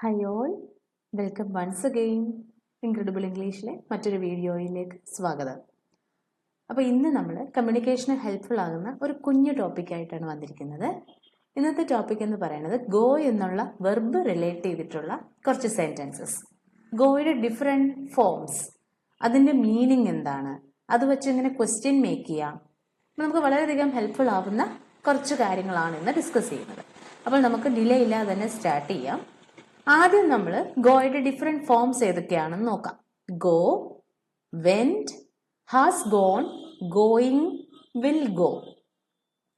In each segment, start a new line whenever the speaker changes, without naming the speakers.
Hi all welcome once again incredible ഇംഗ്ലീഷിലെ മറ്റൊരു വീഡിയോയിലേക്ക് സ്വാഗതം. അപ്പോൾ ഇന്ന് നമ്മൾ കമ്മ്യൂണിക്കേഷന് ഹെൽപ്ഫുൾ ആകുന്ന ഒരു കുഞ്ഞു ടോപ്പിക്കായിട്ടാണ് വന്നിരിക്കുന്നത്. ഇന്നത്തെ ടോപ്പിക് എന്ന് പറയുന്നത് ഗോ എന്നുള്ള വെർബ് റിലേറ്റ് ചെയ്തിട്ടുള്ള കുറച്ച് സെന്റൻസസ് ഗോയുടെ ഡിഫറെന്റ് ഫോംസ് അതിന്റെ മീനിങ് എന്താണ്? അത് വെച്ച് ഇങ്ങനെ ക്വസ്റ്റ്യൻ മേക്ക് ചെയ്യാം. നമുക്ക് വളരെയധികം ഹെൽപ്ഫുൾ ആവുന്ന കുറച്ച് കാര്യങ്ങളാണ് ഇന്ന് ഡിസ്കസ് ചെയ്യുന്നത്. അപ്പോൾ നമുക്ക് ഡിലേ ഇല്ലാതെ തന്നെ സ്റ്റാർട്ട് ചെയ്യാം. ആദ്യം നമ്മൾ ഗോയുടെ ഡിഫറെന്റ് ഫോംസ് ഏതൊക്കെയാണെന്ന് നോക്കാം. Go went has gone going will go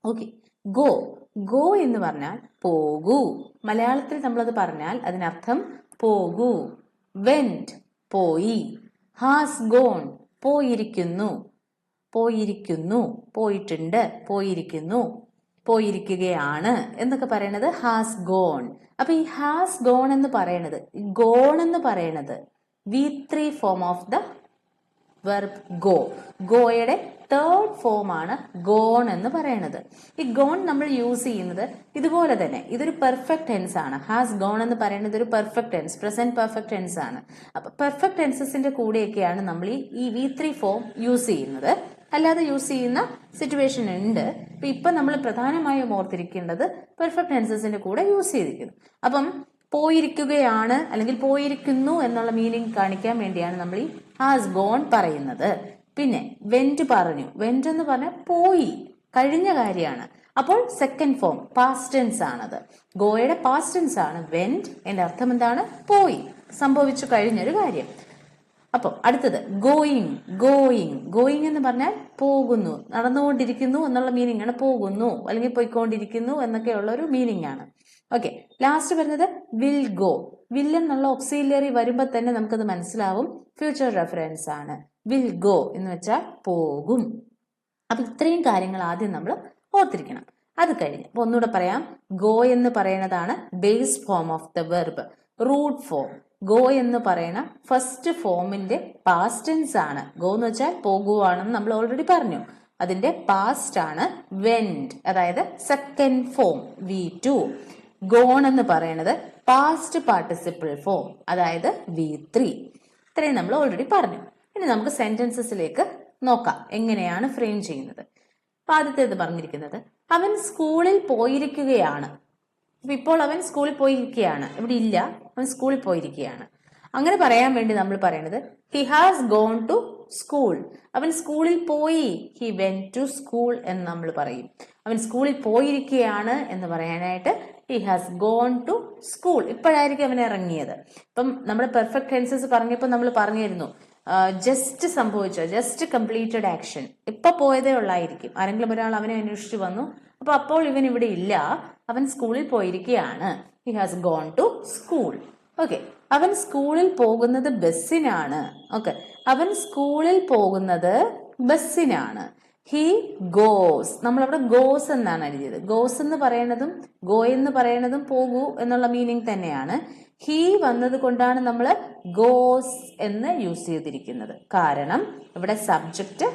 okay go go എന്ന് പറഞ്ഞാൽ പോകൂ. മലയാളത്തിൽ നമ്മളത് പറഞ്ഞാൽ അതിനർത്ഥം പോകൂ. വെന്റ് പോയി. ഹാസ് ഗോൺ പോയിരിക്കുന്നു. പോയിരിക്കുന്നു. പോയിട്ടുണ്ട് പോയിരിക്കുന്നു. പോയിരിക്കുകയാണ് എന്നൊക്കെ പറയണത് ഹാസ് ഗോൺ അപ്പൊ ഈ ഹാസ് ഗോൺ എന്ന് പറയണത് ഗോൺ എന്ന് പറയണത് V three form of the verb go ഗോയുടെ third form ആണ് ഗോൺ എന്ന് പറയണത്. ഈ ഗോൺ നമ്മൾ യൂസ് ചെയ്യുന്നത് ഇതുപോലെ തന്നെ ഇതൊരു പെർഫെക്റ്റ് ടെൻസ് ആണ്. ഹാസ് ഗോൺ എന്ന് പറയുന്നത് ഒരു perfect tense present perfect tense ആണ്. അപ്പൊ പെർഫെക്റ്റ് ടെൻസസിന്റെ കൂടെയൊക്കെയാണ് നമ്മൾ ഈ വി ത്രീ ഫോം യൂസ് ചെയ്യുന്നത്. അല്ലാതെ യൂസ് ചെയ്യുന്ന സിറ്റുവേഷൻ ഉണ്ട്. ഇപ്പൊ ഇപ്പൊ നമ്മൾ പ്രധാനമായും ഓർത്തിരിക്കേണ്ടത് പെർഫെക്റ്റ് ടെൻസസിന്റെ കൂടെ യൂസ് ചെയ്തിരിക്കുന്നു. അപ്പം പോയിരിക്കുകയാണ് അല്ലെങ്കിൽ പോയിരിക്കുന്നു എന്നുള്ള മീനിങ് കാണിക്കാൻ വേണ്ടിയാണ് നമ്മൾ ഈ ഹാസ് ഗോൺ പറയുന്നത്. പിന്നെ വെന്റ് പറഞ്ഞു. വെന്റ് എന്ന് പറഞ്ഞാൽ പോയി. കഴിഞ്ഞ കാര്യമാണ്. അപ്പോൾ സെക്കൻഡ് ഫോം പാസ്റ്റ് ടെൻസ് ആണത്. ഗോയുടെ പാസ്റ്റ് ടെൻസ് ആണ്. വെന്റ് എന്റെ അർത്ഥം എന്താണ്? പോയി. സംഭവിച്ചു കഴിഞ്ഞൊരു കാര്യം. അപ്പോൾ അടുത്തത് ഗോയിങ് ഗോയിങ് ഗോയിങ് എന്ന് പറഞ്ഞാൽ പോകുന്നു നടന്നുകൊണ്ടിരിക്കുന്നു എന്നുള്ള മീനിങ് ആണ് പോകുന്നു അല്ലെങ്കിൽ പോയിക്കൊണ്ടിരിക്കുന്നു എന്നൊക്കെയുള്ള ഒരു മീനിങ് ആണ്. ഓക്കെ ലാസ്റ്റ് വരുന്നത് വിൽ ഗോ വിൽ എന്നുള്ള ഓക്സിലറി വരുമ്പോൾ തന്നെ നമുക്കത് മനസ്സിലാവും. ഫ്യൂച്ചർ റെഫറൻസ് ആണ്. വിൽ ഗോ എന്ന് വെച്ചാൽ പോകും. അപ്പൊ ഇത്രയും കാര്യങ്ങൾ ആദ്യം നമ്മൾ ഓർത്തിരിക്കണം. അത് കഴിഞ്ഞ് അപ്പൊ ഒന്നുകൂടെ പറയാം. ഗോ എന്ന് പറയുന്നതാണ് base form of the verb root form go എന്ന് പറയുന്ന ഫസ്റ്റ് ഫോമിന്റെ പാസ്റ്റ് ടെൻസ് ആണ്. ഗോ എന്ന് വെച്ചാൽ പോകുവാണെന്ന് നമ്മൾ ഓൾറെഡി പറഞ്ഞു. അതിന്റെ പാസ്റ്റ് ആണ് വെന്റ് അതായത് second form V two gone എന്ന് പറയുന്നത് പാസ്റ്റ് പാർട്ടിസിപ്പിൾ ഫോം അതായത് വി ത്രീ ഇത്രയും നമ്മൾ ഓൾറെഡി പറഞ്ഞു. ഇനി നമുക്ക് സെന്റൻസസിലേക്ക് നോക്കാം. എങ്ങനെയാണ് ഫ്രെയിം ചെയ്യുന്നത്? അപ്പൊ ആദ്യത്തേത് പറഞ്ഞിരിക്കുന്നത് അവൻ സ്കൂളിൽ പോയിരിക്കുകയാണ്. ഇപ്പോൾ അവൻ സ്കൂളിൽ പോയിരിക്കുകയാണ്. ഇവിടെ ഇല്ല. അവൻ സ്കൂളിൽ പോയിരിക്കുകയാണ്. അങ്ങനെ പറയാൻ വേണ്ടി നമ്മൾ പറയുന്നത് he has gone to school അവൻ സ്കൂളിൽ പോയി. ഹി വെൻ ടു സ്കൂൾ എന്ന് നമ്മൾ പറയും. അവൻ സ്കൂളിൽ പോയിരിക്കുകയാണ് എന്ന് പറയാനായിട്ട് he has gone to school ഇപ്പോഴായിരിക്കും അവൻ ഇറങ്ങിയത്. ഇപ്പം നമ്മൾ പെർഫെക്റ്റ് ടെൻസസ് പറഞ്ഞപ്പോൾ നമ്മൾ പറഞ്ഞിരുന്നു ജസ്റ്റ് സംഭവിച്ചോ? ജസ്റ്റ് കംപ്ലീറ്റഡ് ആക്ഷൻ ഇപ്പൊ പോയതേ ഉള്ളായിരിക്കും. ആരെങ്കിലും ഒരാൾ അവനെ അന്വേഷിച്ചു വന്നു അപ്പൊ അപ്പോൾ ഇവൻ ഇവിടെ ഇല്ല. അവൻ സ്കൂളിൽ പോയിരിക്കുകയാണ്. He has gone to school okay അവൻ സ്കൂളിൽ പോകുന്നത് ബസ്സിനാണ്. ഓക്കെ അവൻ സ്കൂളിൽ പോകുന്നത് ബസ്സിനാണ്. ഹി ഗോസ് നമ്മളവിടെ ഗോസ് എന്നാണ് എഴുതിയത്. ഗോസ് എന്ന് പറയുന്നതും ഗോ എന്ന് പറയുന്നതും പോകൂ എന്നുള്ള മീനിങ് തന്നെയാണ്. ഹി വന്നത് കൊണ്ടാണ് നമ്മൾ ഗോസ് എന്ന് യൂസ് ചെയ്തിരിക്കുന്നത്. കാരണം ഇവിടെ സബ്ജക്റ്റ്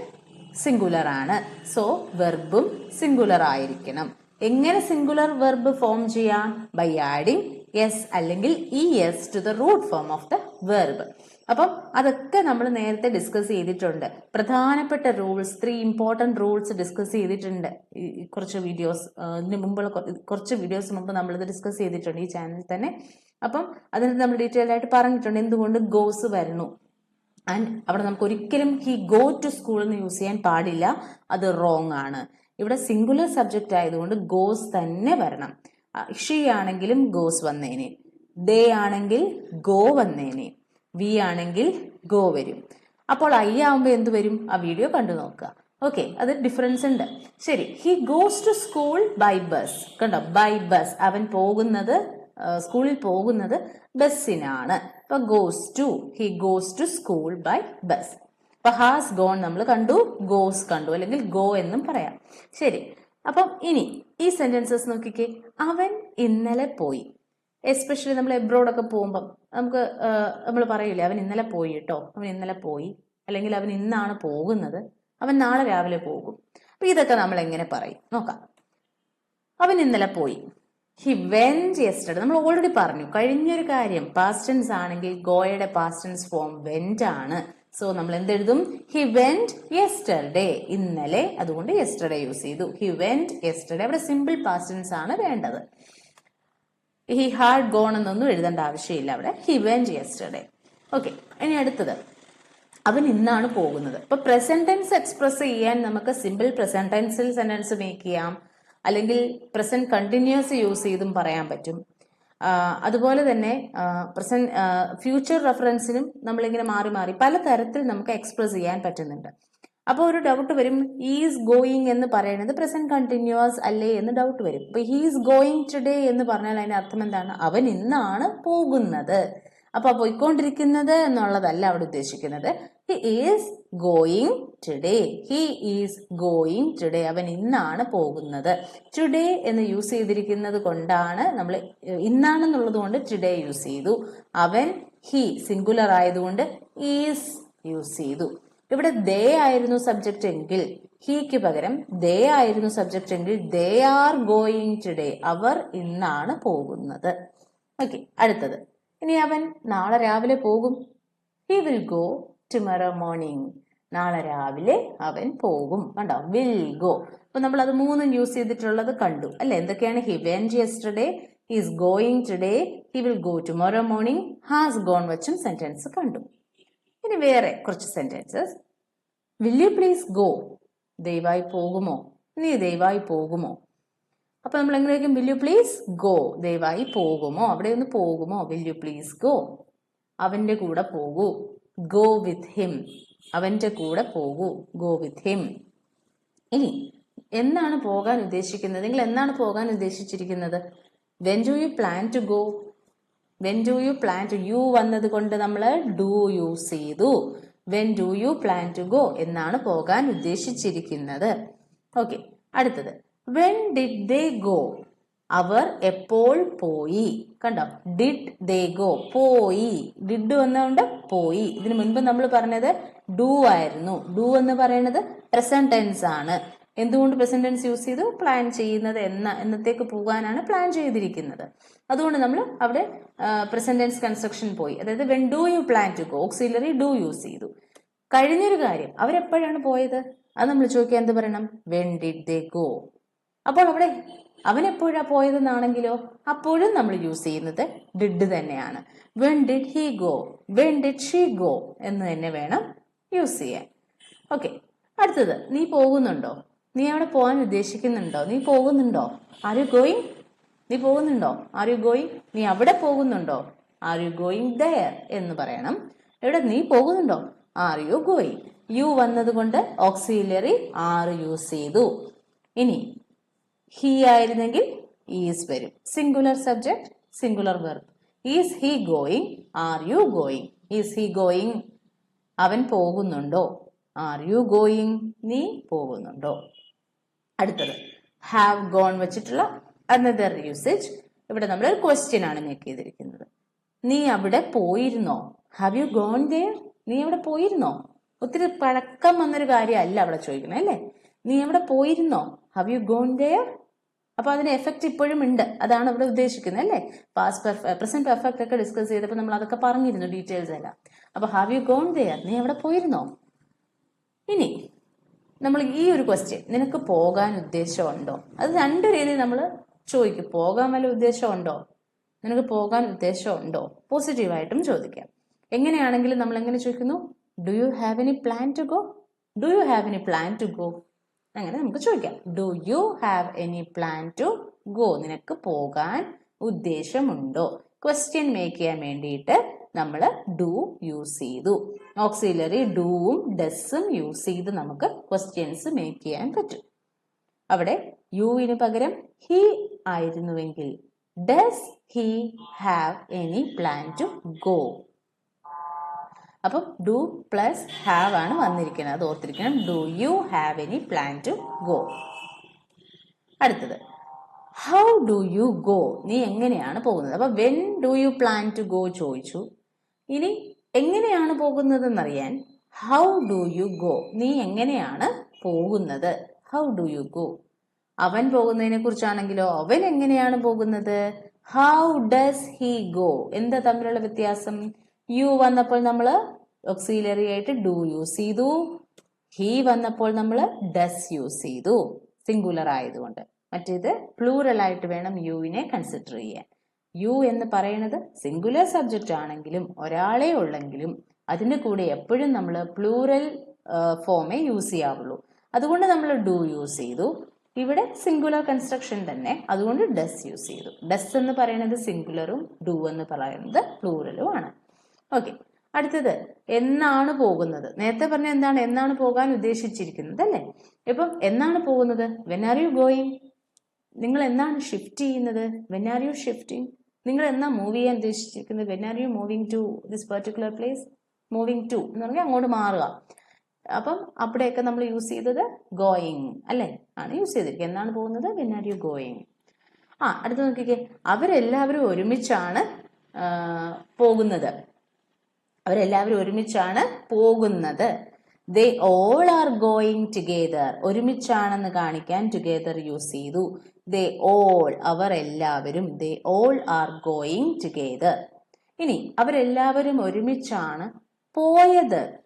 സിംഗുലർ ആണ്. സോ വെർബും സിംഗുലർ ആയിരിക്കണം. എങ്ങനെ സിംഗുലർ വെർബ് ഫോം ചെയ്യാം? ബൈ ആഡിങ് എസ് അല്ലെങ്കിൽ E S to the root form of the verb അപ്പം അതൊക്കെ നമ്മൾ നേരത്തെ ഡിസ്കസ് ചെയ്തിട്ടുണ്ട്. പ്രധാനപ്പെട്ട rules three important rules discuss ചെയ്തിട്ടുണ്ട്. കുറച്ച് വീഡിയോസ് ഇതിന് മുമ്പുള്ള കുറച്ച് വീഡിയോസ് മുമ്പ് നമ്മളിത് ഡിസ്കസ് ചെയ്തിട്ടുണ്ട് ഈ ചാനലിൽ തന്നെ. അപ്പം അതിന് നമ്മൾ ഡീറ്റെയിൽ ആയിട്ട് പറഞ്ഞിട്ടുണ്ട് എന്തുകൊണ്ട് ഗോസ് വരണു ആൻഡ് അവിടെ നമുക്ക് ഒരിക്കലും ഹി ഗോ ടു സ്കൂൾ എന്ന് യൂസ് ചെയ്യാൻ പാടില്ല. അത് റോങ് ആണ്. ഇവിടെ സിംഗുലർ സബ്ജക്റ്റ് ആയതുകൊണ്ട് ഗോസ് തന്നെ വരണം. ഷീ ആണെങ്കിലും ഗോസ് വന്നേനെ. ദേ ആണെങ്കിൽ ഗോ വന്നേനെ. വി ആണെങ്കിൽ ഗോ വരും. അപ്പോൾ ഐ ആവുമ്പോൾ എന്ത് വരും? ആ വീഡിയോ കണ്ടു നോക്കുക. ഓക്കെ അത് ഡിഫറൻസ് ഉണ്ട്. ശരി he goes to school by bus കണ്ടോ? ബൈ ബസ് അവൻ പോകുന്നത് സ്കൂളിൽ പോകുന്നത് ബസ്സിനാണ്. അപ്പൊ goes to he goes to school by bus അപ്പൊ ഹാസ് ഗോൺ നമ്മൾ കണ്ടു ഗോസ് കണ്ടു അല്ലെങ്കിൽ ഗോ എന്നും പറയാം. ശരി. അപ്പം ഇനി ഈ സെന്റൻസസ് നോക്കിക്കേ. അവൻ ഇന്നലെ പോയി. എസ്പെഷ്യലി നമ്മൾ എബ്രോഡൊക്കെ പോകുമ്പം നമുക്ക് നമ്മൾ പറയില്ലേ അവൻ ഇന്നലെ പോയി കേട്ടോ അവൻ ഇന്നലെ പോയി. അല്ലെങ്കിൽ അവൻ ഇന്നാണ് പോകുന്നത്. അവൻ നാളെ രാവിലെ പോകും. അപ്പൊ ഇതൊക്കെ നമ്മൾ എങ്ങനെ പറയും? നോക്കാം. അവൻ ഇന്നലെ പോയി. ഹി വെന്റ് യെസ്റ്റർഡേ നമ്മൾ ഓൾറെഡി പറഞ്ഞു. കഴിഞ്ഞൊരു കാര്യം പാസ്റ്റൻസ് ആണെങ്കിൽ ഗോയുടെ പാസ്റ്റൻസ് ഫോം വെന്റ് ആണ്. സോ നമ്മൾ എന്തെഴുതും ഹി വെന്റ് യെസ്റ്റർഡേ ഇന്നലെ അതുകൊണ്ട് യെസ്റ്റർഡേ യൂസ് ചെയ്തു. ഹി വെന്റ് യെസ്റ്റർഡേ അവിടെ സിമ്പിൾ പാസ്റ്റൻസ് ആണ് വേണ്ടത്. ഹി ഹാഡ് ഗോൺ എന്നൊന്നും എഴുതേണ്ട ആവശ്യമില്ല അവിടെ. ഹി വെന്റ് യെസ്റ്റർഡേ ഓക്കെ ഇനി അടുത്തത്. അവൻ ഇന്നാണ് പോകുന്നത്. ഇപ്പൊ പ്രസന്റ് ടെൻസ് എക്സ്പ്രസ് ചെയ്യാൻ നമുക്ക് സിമ്പിൾ പ്രസന്റ് സെന്റൻസ് മേക്ക് ചെയ്യാം. അല്ലെങ്കിൽ പ്രസന്റ് കണ്ടിന്യൂസ് യൂസ് ചെയ്തും പറയാൻ പറ്റും. അതുപോലെ തന്നെ പ്രസന്റ് ഫ്യൂച്ചർ റെഫറൻസിനും നമ്മളിങ്ങനെ മാറി മാറി പല തരത്തിൽ നമുക്ക് എക്സ്പ്രസ് ചെയ്യാൻ പറ്റുന്നുണ്ട്. അപ്പോൾ ഒരു ഡൗട്ട് വരും ഈസ് ഗോയിങ് എന്ന് പറയുന്നത് പ്രസന്റ് കണ്ടിന്യൂസ് അല്ലേ എന്ന് ഡൗട്ട് വരും. ഇപ്പൊ ഹീസ് ഗോയിങ് ടുഡേ എന്ന് പറഞ്ഞാൽ അതിന്റെ അർത്ഥം എന്താണ്? അവൻ ഇന്നാണ് പോകുന്നത്. അപ്പൊ പോയിക്കൊണ്ടിരിക്കുന്നത് എന്നുള്ളതല്ല അവിടെ ഉദ്ദേശിക്കുന്നത്. He is going today he is going today അവൻ ഇന്നാണ് പോകുന്നത്. ടുഡേ എന്ന് യൂസ് ചെയ്തിരിക്കുന്നത് കൊണ്ടാണ് നമ്മൾ ഇന്നാണെന്നുള്ളത് കൊണ്ട് ടുഡേ യൂസ് ചെയ്തു. അവൻ ഹി സിംഗുലർ ആയതുകൊണ്ട് ഈസ് യൂസ് ചെയ്തു. ഇവിടെ ദേ ആയിരുന്നു സബ്ജക്റ്റ് എങ്കിൽ ഹീക്ക് പകരം ദേ ആയിരുന്നു സബ്ജക്റ്റ് എങ്കിൽ ദേ ആർ ഗോയിങ് ടുഡേ അവർ ഇന്നാണ് പോകുന്നത്. ഓക്കെ അടുത്തത്. ഇനി അവൻ നാളെ രാവിലെ പോകും. He will go tomorrow morning നാളെ രാവിലെ അവൻ പോകും. കണ്ടോ? വിൽ ഗോ അപ്പൊ നമ്മൾ അത് മൂന്നും യൂസ് ചെയ്തിട്ടുള്ളത് കണ്ടു. അല്ലെ? എന്തൊക്കെയാണ്? He went yesterday is going today he will go tomorrow morning has gone വച്ചും സെന്റൻസ് കണ്ടു. ഇനി വേറെ കുറച്ച് sentences will you please go ദയവായി പോകുമോ? നീ ദയവായി പോകുമോ? അപ്പൊ നമ്മൾ എങ്ങനെയായിരിക്കും വിൽ യു പ്ലീസ് ഗോ ദയവായി പോകുമോ? അവിടെ ഒന്ന് പോകുമോ? വിൽ യു പ്ലീസ് ഗോ അവന്റെ കൂടെ പോകൂ. ഗോ വിത്ത് ഹിം അവന്റെ കൂടെ പോകൂ. ഗോ വിത്ത് ഹിം ഇനി എന്നാണ് പോകാൻ ഉദ്ദേശിക്കുന്നത്? നിങ്ങൾ എന്നാണ് പോകാൻ ഉദ്ദേശിച്ചിരിക്കുന്നത്? When do you plan to go when do you plan to you വന്നത് കൊണ്ട് നമ്മൾ ഡു യൂസ് ചെയ്തു. When do you plan to go എന്നാണ് പോകാൻ ഉദ്ദേശിച്ചിരിക്കുന്നത്. ഓക്കെ അടുത്തത്. വെൻ ഡിഡ് ദേ ഗോ അവർ എപ്പോൾ പോയി? കണ്ടോ? ഡിഡ് ദേ ഗോ പോയി. ഡിഡ് വന്നുകൊണ്ട് പോയി. ഇതിനു മുൻപ് നമ്മൾ പറഞ്ഞത് ഡു ആയിരുന്നു. ഡു എന്ന് പറയുന്നത് പ്രസന്റ് ടെൻസ് ആണ്. എന്തുകൊണ്ട് പ്രസന്റ് ടെൻസ് യൂസ് ചെയ്തു? പ്ലാൻ ചെയ്യുന്നത് എന്ന എന്നത്തേക്ക് പോകാനാണ് പ്ലാൻ ചെയ്തിരിക്കുന്നത്. അതുകൊണ്ട് നമ്മൾ അവിടെ പ്രസന്റ് ടെൻസ് കൺസ്ട്രക്ഷൻ പോയി. അതായത് when do you plan to go auxiliary do use ചെയ്തു. കഴിഞ്ഞൊരു കാര്യം. അവരെപ്പോഴാണ് പോയത്? അത് നമ്മൾ ചോദിക്കുക എന്ത് പറയണം? വെൻ ഡിഡ് ദേ ഗോ അപ്പോൾ അവിടെ അവൻ എപ്പോഴാ പോയതെന്നാണെങ്കിലോ അപ്പോഴും നമ്മൾ യൂസ് ചെയ്യുന്നത് ഡിഡ് തന്നെയാണ്. When did he go when did she go എന്ന് തന്നെ വേണം യൂസ് ചെയ്യാൻ. ഓക്കെ അടുത്തത് നീ പോകുന്നുണ്ടോ? നീ അവിടെ പോകാൻ ഉദ്ദേശിക്കുന്നുണ്ടോ? നീ പോകുന്നുണ്ടോ? ആർ യു ഗോയിങ് നീ പോകുന്നുണ്ടോ? ആർ യു ഗോയിങ് നീ അവിടെ പോകുന്നുണ്ടോ? ആർ യു ഗോയിങ് ദയർ എന്ന് പറയണം. എവിടെ നീ പോകുന്നുണ്ടോ? ആർ യു ഗോയിങ് യു വന്നതുകൊണ്ട് ഓക്സിലറി ആർ യൂസ് ചെയ്തു. ഇനി ഹി ആയിരുന്നെങ്കിൽ ഈസ് വരും. Singular subject singular verb is he going are you going is he going അവൻ പോകുന്നുണ്ടോ? ആർ യു ഗോയിങ് നീ പോകുന്നുണ്ടോ? അടുത്തത്. ഹാവ് ഗോൺ വെച്ചിട്ടുള്ള അനദർ യൂസേജ് ഇവിടെ നമ്മൾ ഒരു ക്വസ്റ്റ്യൻ ആണ് മേക്ക് ചെയ്തിരിക്കുന്നത്. നീ അവിടെ പോയിരുന്നോ? ഹാവ് യു ഗോൺ ദയർ നീ അവിടെ പോയിരുന്നോ? ഒത്തിരി പഴക്കം വന്നൊരു കാര്യമല്ല അവിടെ ചോദിക്കണേ അല്ലേ? നീ അവിടെ പോയിരുന്നോ? ഹാവ് യു ഗോൺ ദയർ അപ്പൊ അതിന് എഫക്റ്റ് ഇപ്പോഴും ഉണ്ട്. അതാണ് ഇവിടെ ഉദ്ദേശിക്കുന്നത് അല്ലേ? പാസ്റ്റ് പ്രസന്റ് പെർഫെക്റ്റ് ഒക്കെ ഡിസ്കസ് ചെയ്തപ്പോൾ നമ്മൾ അതൊക്കെ പറഞ്ഞിരുന്നു ഡീറ്റെയിൽസ് എല്ലാം. അപ്പോൾ ഹാവ് യു ഗോൺ ദയർ നീ അവിടെ പോയിരുന്നോ? ഇനി നമ്മൾ ഈ ഒരു ക്വസ്റ്റ്യൻ നിനക്ക് പോകാൻ ഉദ്ദേശമുണ്ടോ അത് രണ്ട് രീതിയിൽ നമ്മൾ ചോദിക്കും. പോകാൻ വല്ല ഉദ്ദേശമുണ്ടോ നിനക്ക് പോകാൻ ഉദ്ദേശമുണ്ടോ പോസിറ്റീവായിട്ടും ചോദിക്കാം. എങ്ങനെയാണെങ്കിലും നമ്മൾ എങ്ങനെ ചോദിക്കുന്നു? Do you have any plan to go do you have any plan to go അങ്ങനെ നമുക്ക് ചോദിക്കാം. Do you have any plan to go നിനക്ക് പോകാൻ ഉദ്ദേശമുണ്ടോ? ക്വസ്റ്റ്യൻ മേക്ക് ചെയ്യാൻ വേണ്ടിയിട്ട് നമ്മൾ ഡു യൂസ് ചെയ്തു. ഓക്സിലറി ഡൂവും ഡസും യൂസ് ചെയ്ത് നമുക്ക് ക്വസ്റ്റ്യൻസ് മേക്ക് ചെയ്യാൻ പറ്റും. അവിടെ യുവിന് പകരം he ആയിരുന്നുവെങ്കിൽ does he have any plan to go അപ്പം ഡു പ്ലസ് ഹാവ് ആണ് വന്നിരിക്കുന്നത്. അത് ഓർത്തിരിക്കണം. Do you have any plan to go അടുത്തത്. ഹൗ ഡു യു ഗോ നീ എങ്ങനെയാണ് പോകുന്നത്? അപ്പൊ when do you plan to go ചോദിച്ചു. ഇനി എങ്ങനെയാണ് പോകുന്നതെന്നറിയാൻ ഹൗ ഡു യു ഗോ നീ എങ്ങനെയാണ് പോകുന്നത്? ഹൗ ഡു യു ഗോ അവൻ പോകുന്നതിനെ കുറിച്ചാണെങ്കിലോ? അവൻ എങ്ങനെയാണ് പോകുന്നത്? ഹൗ ഡസ് ഹി ഗോ എന്താ തമ്മിലുള്ള വ്യത്യാസം? യു വന്നപ്പോൾ നമ്മൾ ഒക്സീലറി ആയിട്ട് ഡു യൂസ് ചെയ്തു. ഹി വന്നപ്പോൾ നമ്മൾ ഡസ് യൂസ് ചെയ്തു. സിംഗുലർ ആയതുകൊണ്ട്. മറ്റേത് പ്ലൂറൽ ആയിട്ട് വേണം യുവിനെ കൺസിഡർ ചെയ്യാൻ. യു എന്ന് പറയുന്നത് സിംഗുലർ സബ്ജക്റ്റ് ആണെങ്കിലും ഒരാളെ ഉള്ളെങ്കിലും അതിന്റെ കൂടെ എപ്പോഴും നമ്മൾ പ്ലൂറൽ ഫോമേ യൂസ് ചെയ്യാവുള്ളൂ. അതുകൊണ്ട് നമ്മൾ ഡു യൂസ് ചെയ്തു. ഇവിടെ സിംഗുലർ കൺസ്ട്രക്ഷൻ തന്നെ. അതുകൊണ്ട് ഡസ് യൂസ് ചെയ്തു. ഡസ് എന്ന് പറയുന്നത് സിംഗുലറും ഡു എന്ന് പറയുന്നത് പ്ലൂറലും ആണ്. ഓക്കെ അടുത്തത് എന്നാണ് പോകുന്നത്? നേരത്തെ പറഞ്ഞ എന്താണ്? എന്നാണ് പോകാൻ ഉദ്ദേശിച്ചിരിക്കുന്നത് അല്ലേ? ഇപ്പം എന്നാണ് പോകുന്നത്? വെൻ ആർ യു ഗോയിങ് നിങ്ങൾ എന്നാണ് ഷിഫ്റ്റ് ചെയ്യുന്നത്? വെൻ ആർ യു ഷിഫ്റ്റിംഗ് നിങ്ങൾ എന്നാ മൂവ് ചെയ്യാൻ ഉദ്ദേശിച്ചിരിക്കുന്നത്? When are you moving to this particular place moving to എന്ന് പറഞ്ഞാൽ അങ്ങോട്ട് മാറുക. അപ്പം അവിടെയൊക്കെ നമ്മൾ യൂസ് ചെയ്തത് ഗോയിങ് അല്ലേ? ആണ് യൂസ് ചെയ്തിരിക്കുക എന്നാണ് പോകുന്നത്? വെൻ ആർ യു ഗോയിങ് ആ അടുത്ത് നോക്കിക്കേ. അവരെല്ലാവരും ഒരുമിച്ചാണ് പോകുന്നത്. അവരെല്ലാവരും ഒരുമിച്ചാണ് പോകുന്നത്. They all are going together ഒരുമിച്ചാണെന്ന് കാണിക്കാൻ ടുഗെദർ യൂസ് ചെയ്തു. ദേ ഓൾ അവർ എല്ലാവരും they all are going together ഇനി അവരെല്ലാവരും ഒരുമിച്ചാണ് പോയത്.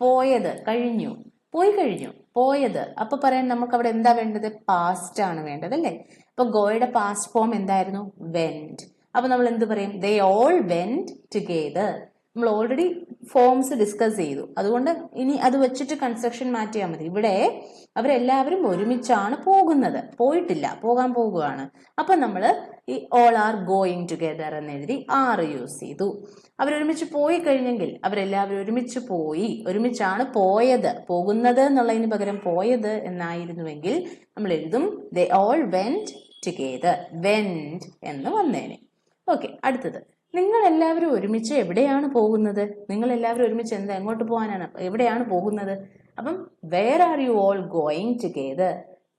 പോയത് കഴിഞ്ഞു. പോയി കഴിഞ്ഞു. പോയത്. അപ്പൊ പറയാൻ നമുക്ക് അവിടെ എന്താ വേണ്ടത്? പാസ്റ്റ് ആണ് വേണ്ടത് അല്ലേ? അപ്പൊ ഗോയുടെ പാസ്റ്റ് ഫോം എന്തായിരുന്നു? വെന്റ് അപ്പൊ നമ്മൾ എന്ത് പറയും? ദേ ഓൾ വെന്റ് ടുഗെദർ നമ്മൾ ഓൾറെഡി ഫോംസ് ഡിസ്കസ് ചെയ്തു. അതുകൊണ്ട് ഇനി അത് വെച്ചിട്ട് കൺസ്ട്രക്ഷൻ മാറ്റിയാൽ മതി. ഇവിടെ അവരെല്ലാവരും ഒരുമിച്ചാണ് പോകുന്നത്. പോയിട്ടില്ല. പോകാൻ പോകുകയാണ് അപ്പൊ നമ്മൾ ഈ ഓൾ ആർ ഗോയിങ് ടുഗെദർ എന്ന് എഴുതി ആർ യൂസ് ചെയ്തു. അവരൊരുമിച്ച് പോയി കഴിഞ്ഞെങ്കിൽ അവരെല്ലാവരും ഒരുമിച്ച് പോയി. ഒരുമിച്ചാണ് പോയത്. പോകുന്നത് എന്നുള്ളതിന് പകരം പോയത് എന്നായിരുന്നുവെങ്കിൽ നമ്മൾ എഴുതും they all went together went എന്ന് വന്നേനെ. ഓക്കെ അടുത്തത്. നിങ്ങൾ എല്ലാവരും ഒരുമിച്ച് എവിടെയാണ് പോകുന്നത്? നിങ്ങൾ എല്ലാവരും ഒരുമിച്ച് എന്താ എങ്ങോട്ട് പോകാനാണ്? എവിടെയാണ് പോകുന്നത്? അപ്പം where are you all going together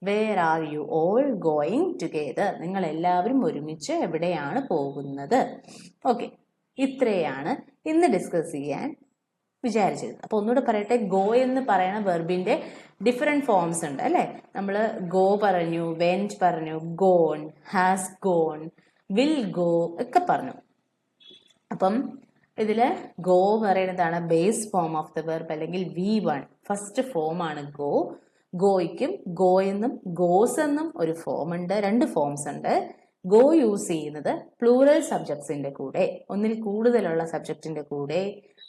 where are you all going together നിങ്ങൾ എല്ലാവരും ഒരുമിച്ച് എവിടെയാണ് പോകുന്നത്? ഓക്കെ ഇത്രയാണ് ഇന്ന് ഡിസ്കസ് ചെയ്യാൻ വിചാരിച്ചത്. അപ്പോൾ ഒന്നുകൂടെ പറയട്ടെ. ഗോ എന്ന് പറയുന്ന വെർബിന്റെ ഡിഫറെന്റ് ഫോംസ് ഉണ്ട് അല്ലെ? നമ്മൾ ഗോ പറഞ്ഞു വെന്റ് പറഞ്ഞു gone has gone will go ഒക്കെ പറഞ്ഞു. അപ്പം ഇതിൽ ഗോ പറയുന്നതാണ് base form of the verb അല്ലെങ്കിൽ വി വൺ ഫസ്റ്റ് ആണ് ഗോ ഗോയ്ക്കും ഗോ എന്നും ഗോസ് എന്നും ഒരു ഫോം ഉണ്ട്. രണ്ട് ഫോംസ് ഉണ്ട്. ഗോ യൂസ് ചെയ്യുന്നത് പ്ലൂറൽ സബ്ജക്ട്സിന്റെ കൂടെ ഒന്നിൽ കൂടുതലുള്ള സബ്ജക്റ്റിന്റെ കൂടെ.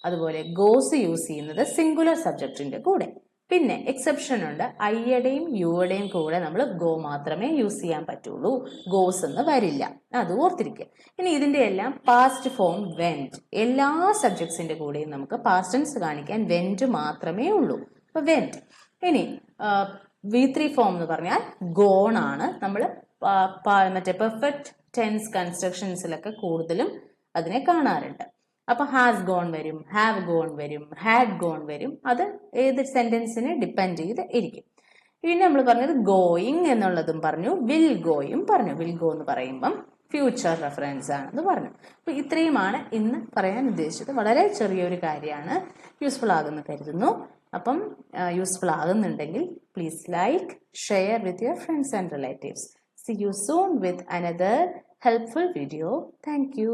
അതുപോലെ ഗോസ് യൂസ് ചെയ്യുന്നത് സിംഗുലർ സബ്ജക്റ്റിന്റെ കൂടെ. പിന്നെ എക്സെപ്ഷൻ ഉണ്ട്. ഐയുടെയും യുയുടെയും കൂടെ നമ്മൾ ഗോ മാത്രമേ യൂസ് ചെയ്യാൻ പറ്റുള്ളൂ. ഗോസ് എന്ന് വരില്ല. അത് ഓർത്തിരിക്കുക. ഇനി ഇതിന്റെ എല്ലാം പാസ്റ്റ് ഫോം വെന്റ് എല്ലാ സബ്ജക്ട്സിന്റെ കൂടെയും നമുക്ക് പാസ്റ്റൻസ് കാണിക്കാൻ വെന്റ് മാത്രമേ ഉള്ളൂ. അപ്പൊ വെന്റ് ഇനി വി ത്രീ ഫോം എന്ന് പറഞ്ഞാൽ ഗോൺ ആണ്. നമ്മൾ മറ്റേ പെർഫെക്റ്റ് ടെൻസ് കൺസ്ട്രക്ഷൻസിലൊക്കെ കൂടുതലും അതിനെ കാണാറുണ്ട്. അപ്പൊ ഹാസ് ഗോൺ വരും ഹാവ് ഗോൺ വരും ഹാഡ് ഗോൺ വരും. അത് ഏത് സെന്റൻസിനെ ഡിപ്പെൻഡ് ചെയ്ത് ഇരിക്കും. പിന്നെ നമ്മൾ പറഞ്ഞത് ഗോയിങ് എന്നുള്ളതും പറഞ്ഞു വിൽ ഗോയും പറഞ്ഞു. വിൽ ഗോ എന്ന് പറയുമ്പം ഫ്യൂച്ചർ റെഫറൻസ് ആണെന്ന് പറഞ്ഞു. അപ്പൊ ഇത്രയുമാണ് ഇന്ന് പറയാൻ ഉദ്ദേശിച്ചത്. വളരെ ചെറിയൊരു കാര്യമാണ്. യൂസ്ഫുൾ ആകുമെന്ന് കരുതുന്നു. അപ്പം useful ആകുന്നുണ്ടെങ്കിൽ please like share with your friends and relatives see you soon with another helpful video thank.